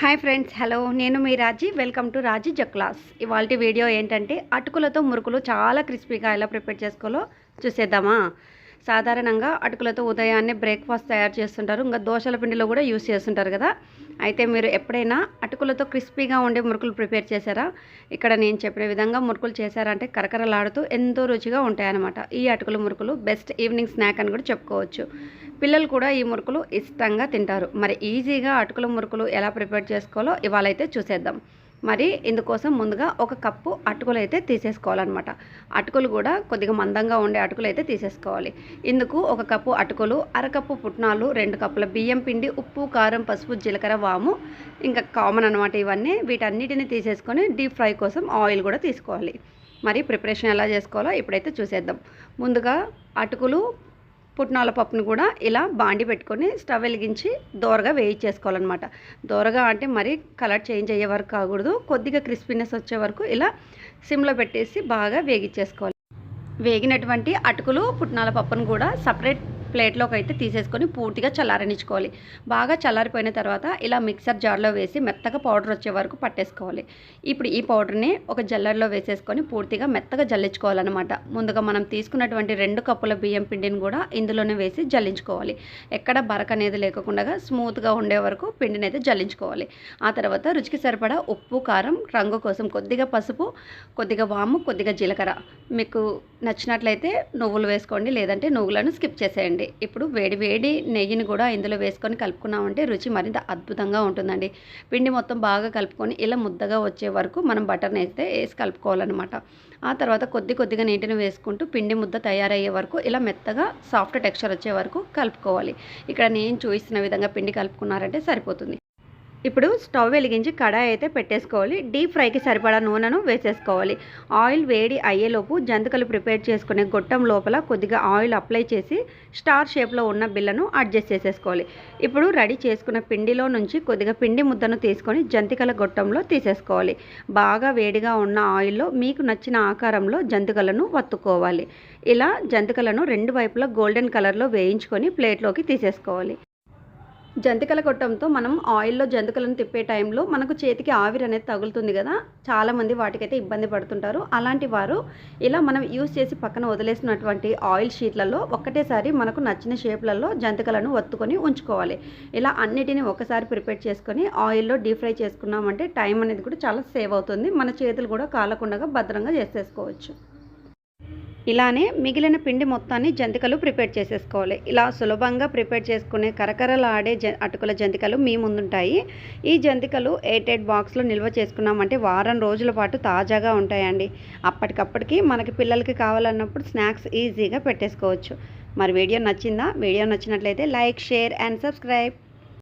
Hi friends hello నేను మీ రాజీ. Welcome to రాజీ జక్లాస్ ఇవాళ video ఏంటంటే అటుకులతో మురుకులు చాలా క్రిస్పీగా ఎలా ప్రిపేర్ చేసుకోవాలో చూసేద్దామా? సాధారణంగా అటుకులతో ఉదయాన్నే బ్రేక్ఫాస్ట్ తయారు చేస్తుంటారు. ఇంకా దోశల పిండిలో కూడా యూస్ చేస్తుంటారు కదా. అయితే మీరు ఎప్పుడైనా అటుకులతో క్రిస్పీగా ఉండే మురుకులు ప్రిపేర్ చేశారా? ఇక్కడ నేను చెప్పిన విధంగా మురుకులు చేశారంటే కరకరలాడుతూ ఎంతో రుచిగా ఉంటాయన్నమాట. ఈ అటుకుల మురుకులు బెస్ట్ ఈవినింగ్ స్నాక్ అని కూడా చెప్పుకోవచ్చు. పిల్లలు కూడా ఈ మురుకులు ఇష్టంగా తింటారు. మరి ఈజీగా అటుకుల మురుకులు ఎలా ప్రిపేర్ చేసుకోవాలో ఇవాళ అయితే చూసేద్దాం. మరి ఇందుకోసం ముందుగా ఒక కప్పు అటుకులు అయితే తీసేసుకోవాలన్నమాట. అటుకులు కూడా కొద్దిగా మందంగా ఉండే అటుకులు అయితే తీసేసుకోవాలి. ఇందుకు ఒక కప్పు అటుకులు అరకప్పు పుట్నాలు రెండు కప్పుల బియ్యం పిండి ఉప్పు కారం పసుపు జీలకర్ర వాము ఇంకా కామన్ అనమాట ఇవన్నీ వీటన్నిటిని తీసేసుకొని డీప్ ఫ్రై కోసం ఆయిల్ కూడా తీసుకోవాలి. మరి ప్రిపరేషన్ ఎలా చేసుకోవాలో ఇప్పుడైతే చూసేద్దాం. ముందుగా అటుకులు పుట్నాల పప్పును కూడా ఇలా బాండి పెట్టుకొని స్టవ్ వెలిగించి దోరగా వేయించేసుకోవాలన్నమాట. దోరగా అంటే మరి కలర్ చేంజ్ అయ్యే వరకు కాకూడదు. కొద్దిగా క్రిస్పీనెస్ వచ్చే వరకు ఇలా సిమ్లో పెట్టేసి బాగా వేగించేసుకోవాలి వేగినటువంటి అటుకులు పుట్నాల పప్పును కూడా సపరేట్ ప్లేట్లోకి అయితే తీసేసుకొని పూర్తిగా చల్లారనిచ్చుకోవాలి. బాగా చల్లారిపోయిన తర్వాత ఇలా మిక్సర్ జార్లో వేసి మెత్తగా పౌడర్ వచ్చే వరకు పట్టేసుకోవాలి. ఇప్పుడు ఈ పౌడర్ని ఒక జల్లర్లో వేసేసుకొని పూర్తిగా మెత్తగా జల్లించుకోవాలన్నమాట. ముందుగా మనం తీసుకున్నటువంటి రెండు కప్పుల బియ్యం పిండిని కూడా ఇందులోనే వేసి జల్లించుకోవాలి. ఎక్కడ బరక అనేది లేకుండా స్మూత్గా ఉండే వరకు పిండిని అయితే జల్లించుకోవాలి. ఆ తర్వాత రుచికి సరిపడా ఉప్పు కారం రంగు కోసం కొద్దిగా పసుపు కొద్దిగా వాము కొద్దిగా జీలకర్ర. మీకు నచ్చినట్లయితే నువ్వులు వేసుకోండి లేదంటే నువ్వులను స్కిప్ చేసేయండి. ఇప్పుడు వేడి వేడి నెయ్యిని కూడా ఇందులో వేసుకొని కలుపుకున్నామంటే రుచి మరింత అద్భుతంగా ఉంటుందండి. పిండి మొత్తం బాగా కలుపుకొని ఇలా ముద్దగా వచ్చే వరకు మనం బటర్ని వేస్తే వేసి కలుపుకోవాలన్నమాట. ఆ తర్వాత కొద్ది కొద్దిగా నీటిని వేసుకుంటూ పిండి ముద్ద తయారయ్యే వరకు ఇలా మెత్తగా సాఫ్ట్ టెక్స్చర్ వచ్చే వరకు కలుపుకోవాలి. ఇక్కడ నేను చూపిస్తున్న విధంగా పిండి కలుపుకున్నారంటే సరిపోతుంది. ఇప్పుడు స్టవ్ వెలిగించి కడాయి అయితే పెట్టేసుకోవాలి. డీప్ ఫ్రైకి సరిపడా నూనెను వేసేసుకోవాలి. ఆయిల్ వేడి అయ్యేలోపు జంతికలు ప్రిపేర్ చేసుకునే గొట్టం లోపల కొద్దిగా ఆయిల్ అప్లై చేసి స్టార్ షేప్లో ఉన్న బిల్లను అడ్జస్ట్ చేసేసుకోవాలి. ఇప్పుడు రెడీ చేసుకున్న పిండిలో నుంచి కొద్దిగా పిండి ముద్దను తీసుకొని జంతికల గొట్టంలో తీసేసుకోవాలి. బాగా వేడిగా ఉన్న ఆయిల్లో మీకు నచ్చిన ఆకారంలో జంతికలను వత్తుకోవాలి. ఇలా జంతికలను రెండు వైపులా గోల్డెన్ కలర్లో వేయించుకొని ప్లేట్లోకి తీసేసుకోవాలి. జంతికల కొట్టంతో మనం ఆయిల్లో జంతికలను తిప్పే టైంలో మనకు చేతికి ఆవిరి అనేది తగులుతుంది కదా చాలామంది వాటికైతే ఇబ్బంది పడుతుంటారు. అలాంటి వారు ఇలా మనం యూస్ చేసి పక్కన వదిలేసినటువంటి ఆయిల్ షీట్లలో ఒక్కటేసారి మనకు నచ్చిన షేప్లలో జంతికలను ఒత్తుకొని ఉంచుకోవాలి. ఇలా అన్నిటిని ఒకసారి ప్రిపేర్ చేసుకొని ఆయిల్లో డీప్ ఫ్రై చేసుకున్నామంటే టైం అనేది కూడా చాలా సేవ్ అవుతుంది. మన చేతులు కూడా కాలకుండా భద్రంగా చేసేసుకోవచ్చు. ఇలానే మిగిలిన పిండి మొత్తాన్ని జంతికలు ప్రిపేర్ చేసేసుకోవాలి. ఇలా సులభంగా ప్రిపేర్ చేసుకునే కరకరలాడే జ అటుకుల జంతికలు మీ ముందుంటాయి. ఈ జంతికలు ఎయిట్ బాక్స్లో నిల్వ చేసుకున్నామంటే వారం రోజుల పాటు తాజాగా ఉంటాయండి. అప్పటికప్పటికి మనకి పిల్లలకి కావాలన్నప్పుడు స్నాక్స్ ఈజీగా పెట్టేసుకోవచ్చు. మరి వీడియో నచ్చిందా? వీడియో నచ్చినట్లయితే లైక్ షేర్ అండ్ సబ్స్క్రైబ్.